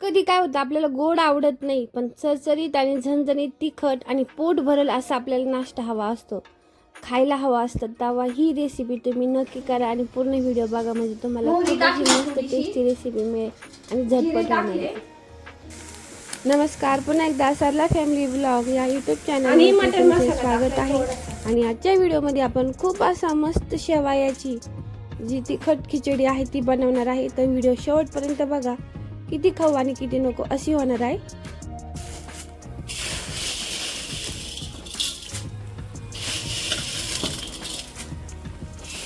कधी काय होतं आपल्याला गोड आवडत नाही पण चरचरीत आणि झणझणीत तिखट आणि पोट भरल असा आपल्याला नाश्ता हवा असतो. खायला हवा असतं तेव्हा ही रेसिपी तुम्ही नक्की करा आणि पूर्ण व्हिडिओ बघा. म्हणजे तुम्हाला मस्त. टेस्टी रेसिपी मिळेल आणि झटपट टाकले. नमस्कार पुन्हा एकदा सरला फॅमिली ब्लॉग या युट्यूब आणि चॅनल मटण तुमचे मसाला स्वागत आहे. आणि आजच्या व्हिडिओमध्ये आपण खूप असा मस्त शेवायाची जी तिखट खिचडी आहे ती बनवणार आहे. तर व्हिडिओ शेवटपर्यंत बघा. किती खाऊ आणि किती नको अशी होणार आहे.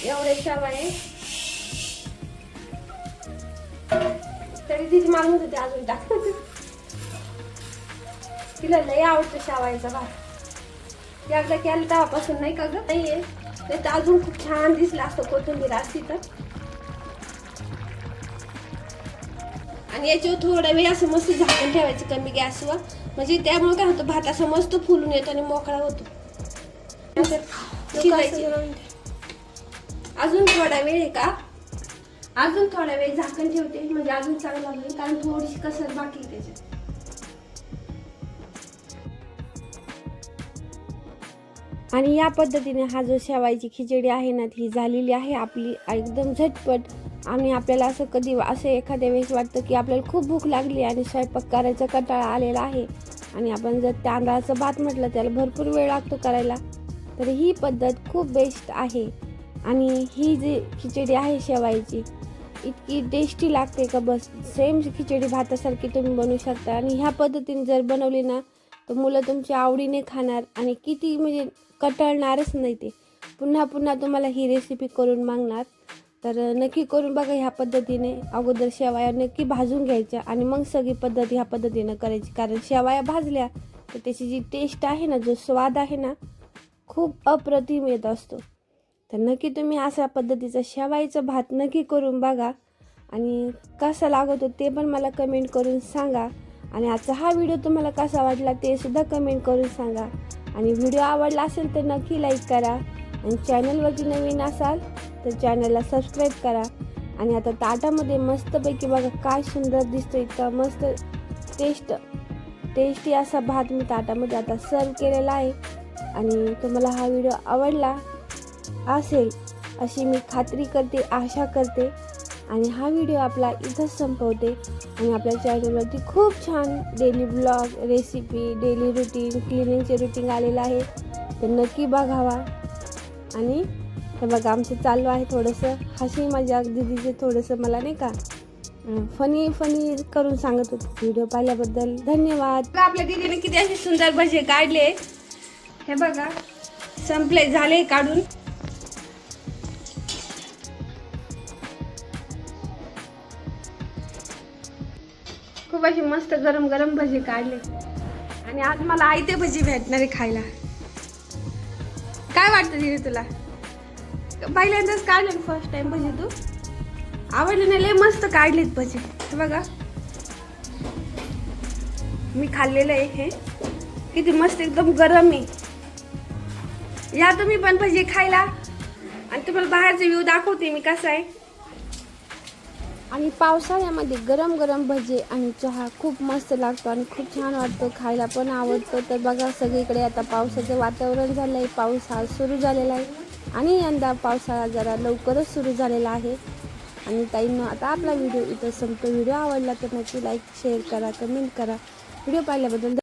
एवढे शेवाळे तरी तिची मागून होते अजून टाक. तिला लय आवडतं शावायचा भात एकदा केलं तेव्हापासून नाही का ग? नाहीये. नाही तर अजून खूप छान दिसलं असतं कोथिंबीर असती तर. आणि याच्यावर थोडा वेळ असं मस्त झाकण ठेवायचं कमी गॅसवर. म्हणजे त्यामुळे काय होतं भात असं मस्त फुलून येतो आणि मोकळा होतो. अजून थोडा वेळ आहे का? अजून थोडा वेळ झाकण ठेवते म्हणजे अजून चांगलं होईल कारण थोडीशी कसर बाकी त्याच्यात. आणि या पद्धतीने हा जो शेवायची खिचडी आहे ना ती झालेली आहे. आपली एकदम झटपट. आणि आपल्याला असं कधी असं एखाद्या वेळेस वाटतं की आपल्याला खूप भूक लागली आणि स्वयंपाक करायचा कंटाळा आलेला आहे. आणि आपण जर तांदळाचं भात म्हटलं त्याला भरपूर वेळ लागतो करायला. तर ही पद्धत खूप बेस्ट आहे. आणि ही जी खिचडी आहे शेवायची इतकी टेस्टी लागते का बस. सेम खिचडी भातासारखी तुम्ही बनवू शकता. आणि ह्या पद्धतीने जर बनवली ना तर मुलं तुमच्या आवडीने खाणार आणि किती म्हणजे कटाळणारच नाही ते. पुन्हा पुन्हा तुम्हाला ही रेसिपी करून मागणार. तर नक्की करून बघा ह्या पद्धतीने. अगोदर शेवाया नक्की भाजून घ्यायच्या आणि मग सगळी पद्धत ह्या पद्धतीनं करायची. कारण शेवाया भाजल्या तर त्याची जी टेस्ट आहे ना जो स्वाद आहे ना खूप अप्रतिम येत असतो. तर नक्की तुम्ही अशा पद्धतीचा शेवाईचं भात नक्की करून बघा. आणि कसा लागतो ते पण मला कमेंट करून सांगा. आणि आजचा हा व्हिडिओ तुम्हाला कसा वाटला ते सुद्धा कमेंट करून सांगा. आणि व्हिडिओ आवडला असेल तर नक्की लाईक करा. आणि चॅनलवरती नवीन असाल तर चॅनलला सबस्क्राईब करा. आणि आता ताटामध्ये मस्तपैकी बघा काय सुंदर दिसतं इतका मस्त टेस्ट टेस्टी असा भात मी ताटामध्ये आता सर्व केलेला आहे. आणि तुम्हाला हा व्हिडिओ आवडला असेल अशी मी खात्री करते आशा करते. आणि हा व्हिडिओ आपला इथंच संपवते. आणि आपल्या चॅनलवरती खूप छान daily blog recipe daily routine क्लिनिंगचे routine आलेलं आहे. तर नक्की बघावा आणि हे बघा आमचं चालू आहे थोडंसं. हशी माझ्या दिदीचे थोडंसं मला नाही का फनी फनी करून सांगत होते. व्हिडिओ पाहिल्याबद्दल धन्यवाद. आपल्या दीदीने किती असे सुंदर भजे काढले. हे बघा संपले झाले काढून. खूप मस्त गरम गरम भजी काढले. आणि आज मला आयते भजी भेटणार आहे खायला. काय वाटतं दिदी तुला? पहिल्यांदाच काढले फर्स्ट टाइम भजी तू? आवडली नाही लय मस्त काढलीत भजी. हे बघा. मी खाल्लेलं आहे हे. किती मस्त एकदम गरम आहे. या तुम्ही पण भजी खायला. आणि तुम्हाला बाहेरचा व्ह्यू दाखवते मी कसा आहे. आणि पावसाळ्यामध्ये गरम गरम भजे आणि चहा खूप मस्त लागतो आणि खूप छान वाटतो खायला पण आवडतो. तर बघा सगळीकडे आता पावसाचं वातावरण झालं आहे पाऊस हा सुरू झालेला आहे. आणि यंदा पावसाळा जरा लवकरच सुरू झालेला आहे. आणि ताईंनो आता आपला व्हिडिओ इथं संपतो. व्हिडिओ आवडला तर नक्की लाईक शेअर करा कमेंट करा. व्हिडिओ पाहिल्याबद्दल